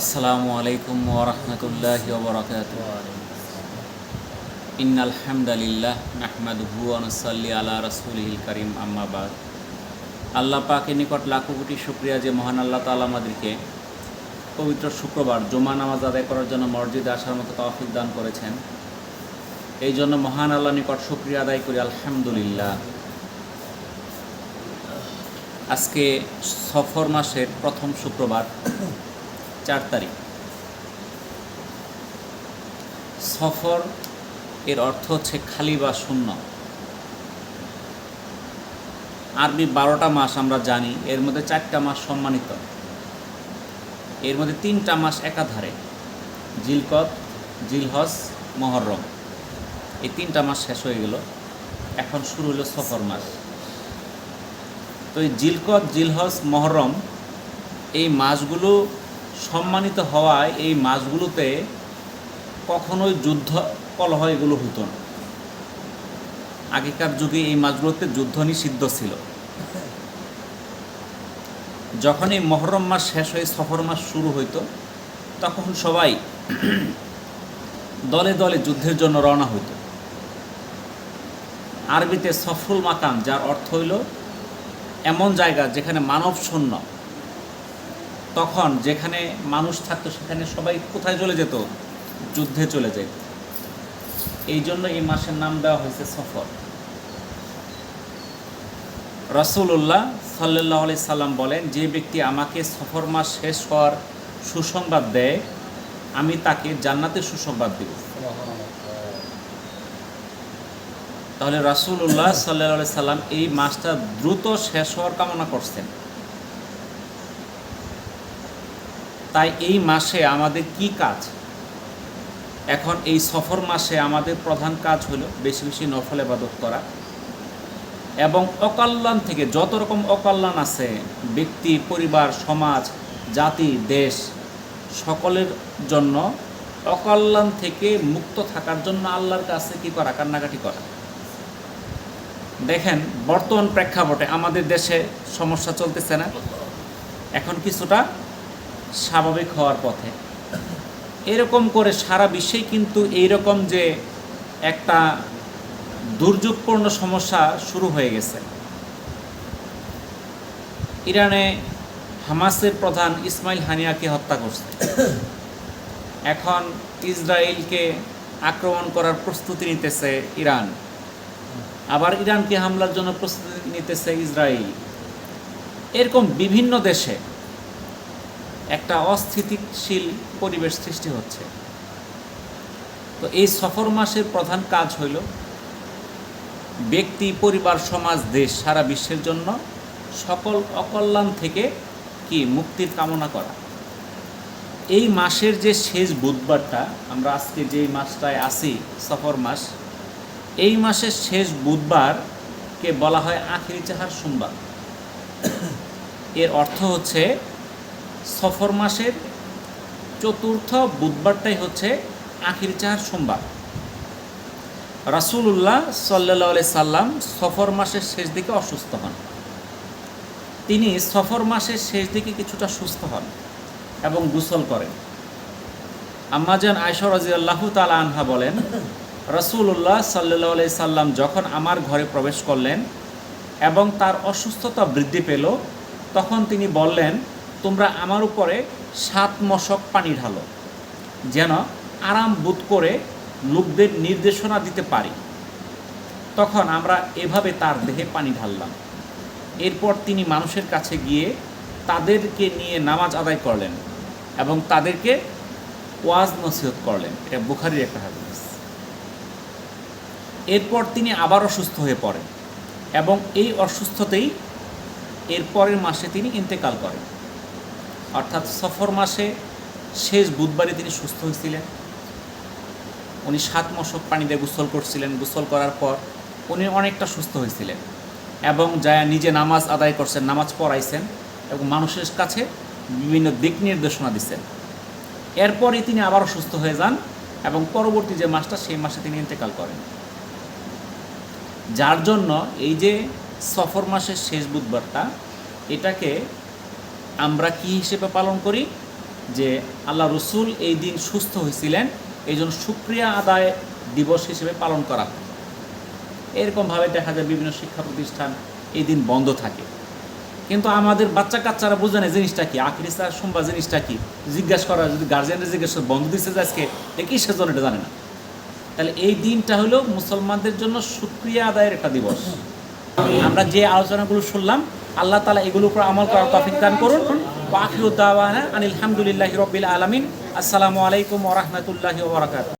আসসালামু আলাইকুম ওরহমতুল্লাহ ওবরাকাত ইন্নাল হামদালিল্লাহ নাহমাদুহু আনসাল্লি আলা রাসূলিল করিম আম্মাবাদ আল্লাহ পাকের নিকট লাখো কোটি শুক্রিয়া যে মহান আল্লাহ তাআলা আমাদেরকে পবিত্র শুক্রবার জুমা নামাজ আদায় করার জন্য মসজিদে আসার মতো তৌফিক দান করেছেন। এই জন্য মহান আল্লাহ নিকট শুক্রিয়া আদায় করি, আলহামদুলিল্লাহ। আজকে সফর মাসের প্রথম শুক্রবার। চার তারিখ। সফর এর অর্থ হচ্ছে খালি বা শূন্য। আরবি বারোটা মাস আমরা জানি, এর মধ্যে চারটা মাস সম্মানিত। এর মধ্যে তিনটা মাস একাধারে জিলকত জিলহজ, মহরম। এই তিনটা মাস শেষ হয়ে গেল, এখন শুরু হলো সফর মাস। তো এই জিলকত জিলহজ, মহরম, এই মাসগুলো সম্মানিত হওয়ায় এই মাছগুলোতে কখনোই যুদ্ধ কলহ এগুলো হতো না। আগেকার যুগে এই মাছগুলোতে যুদ্ধ নিষিদ্ধ ছিল। যখন এই মহরম মাস শেষ হয়ে সফর মাস শুরু হইতো, তখন সবাই দলে দলে যুদ্ধের জন্য রওনা হইত। আরবিতে সফল মাকাম, যার অর্থ হইল এমন জায়গা যেখানে মানব শূন্য তখন যেখানে মানুষ থাকতো, সেখানে সবাই কোথায় চলে যেত? যুদ্ধে চলে যেত। এই জন্য এই মাসের নাম দেওয়া হয়েছে সফর। রসুল্লাহ সাল্লাহ আলি সাল্লাম বলেন, যে ব্যক্তি আমাকে সফর মাস শেষ হওয়ার সুসংবাদ দেয়, আমি তাকে জান্নাতের সুসংবাদ দেব। তাহলে রাসুল্লাহ সাল্লাহ সাল্লাম এই মাসটা দ্রুত শেষ হওয়ার কামনা করছেন। তাই এই মাসে আমাদের কি কাজ? এখন এই সফর মাসে আমাদের প্রধান কাজ হলো বেশি বেশি নফল এবাদত করা এবং অকল্যাণ থেকে যত রকম অকল্যাণ আছে, ব্যক্তি, পরিবার, সমাজ, জাতি, দেশ, সকলের জন্য অকল্যাণ থেকে মুক্ত থাকার জন্য আল্লাহর কাছে কি করা? কান্নাকাটি করা। দেখেন, বর্তমান প্রেক্ষাপটে আমাদের দেশে সমস্যা চলতেছে না। এখন কিছুটা স্বাভাবিক হওয়ার পথে। এরকম করে সারা বিশ্বেই কিন্তু এইরকম যে একটা দুর্যোগপূর্ণ সমস্যা শুরু হয়ে গেছে। ইরানে হামাসের প্রধান ইসমাইল হানিয়াকে হত্যা করছে। এখন ইসরায়েলকে আক্রমণ করার প্রস্তুতি নিতেছে ইরান। আবার ইরানকে হামলার জন্য প্রস্তুতি নিতেছে ইসরায়েল। এরকম বিভিন্ন দেশে একটা অস্থিতিশীল পরিবেশ সৃষ্টি হচ্ছে। তো এই সফর মাসের প্রধান কাজ হইল ব্যক্তি, পরিবার, সমাজ, দেশ, সারা বিশ্বের জন্য সকল অকল্যাণ থেকে কি মুক্তির কামনা করা? এই মাসের যে শেষ বুধবারটা আমরা আজকে যেই মাসটায় আসি সফর মাস, এই মাসের শেষ বুধবারকে বলা হয় আখিরি চাহার সোমবার। এর অর্থ হচ্ছে সফর মাসের চতুর্থ বুধবারটাই হচ্ছে আখির চার সোমবার। রাসুল্লাহ সাল্লি সাল্লাম সফর মাসের শেষ দিকে অসুস্থ হন। তিনি সফর মাসের শেষ দিকে কিছুটা সুস্থ হন এবং গুসল করেন। আম্মাজান আয়সর রাজি আল্লাহ তালা আনহা বলেন রসুল্লাহ সাল্লি সাল্লাম যখন আমার ঘরে প্রবেশ করলেন এবং তার অসুস্থতা বৃদ্ধি পেল, তখন তিনি বললেন তোমরা আমার উপরে সাত মশক পানি ঢালো, যেন আরাম বোধ করে লোকদের নির্দেশনা দিতে পারি। তখন আমরা এভাবে তার দেহে পানি ঢাললাম। এরপর তিনি মানুষের কাছে গিয়ে তাদেরকে নিয়ে নামাজ আদায় করলেন এবং তাদেরকে ওয়াজ নসিহত করলেন। এটা বুখারির একটা হাদিস। এরপর তিনি আবার অসুস্থ হয়ে পড়েন এবং এই অসুস্থতেই এরপরের মাসে তিনি ইন্তেকাল করেন। অর্থাৎ সফর মাসে শেষ বুধবারে তিনি সুস্থ হয়েছিলেন। উনি সাত মশক পানিতে গোসল করছিলেন। গোসল করার পর উনি অনেকটা সুস্থ হয়েছিলেন এবং যা নিজে নামাজ আদায় করছেন, নামাজ পড়াইছেন এবং মানুষের কাছে বিভিন্ন দিক নির্দেশনা দিচ্ছেন। এরপরই তিনি আবারও সুস্থ হয়ে যান এবং পরবর্তী যে মাসটা, সেই মাসে তিনি ইন্তেকাল করেন। যার জন্য এই যে সফর মাসের শেষ বুধবারটা, এটাকে আমরা কি হিসেবে পালন করি? যে আল্লাহ রসুল এই দিন সুস্থ হয়েছিলেন, এই জন্য সুক্রিয়া আদায় দিবস হিসেবে পালন করা হয়। এরকমভাবে দেখা যায় বিভিন্ন শিক্ষা প্রতিষ্ঠান এই দিন বন্ধ থাকে। কিন্তু আমাদের বাচ্চা কাচ্চারা বোঝে না জিনিসটা কি? আখরি স্যার সোমবার জিনিসটা কি? জিজ্ঞাসা করা, যদি গার্জিয়ানরা জিজ্ঞেস করে, বন্ধ দিচ্ছে আজকে? এ কিসের জন্য এটা জানে না। তাহলে এই দিনটা হলো মুসলমানদের জন্য সুক্রিয়া আদায়ের একটা দিবস। আমরা যে আলোচনাগুলো শুনলাম আল্লাহ তালা এগুলোর উপর আমল করার তফিক দান করুন। ওয়াকিরুদ্দাওয়ানা আনিল হামদুলিল্লাহি রব্বিল আলমিন। আসসালামু আলাইকুম ওরহমতুল্লাহ বারাকাতুহু।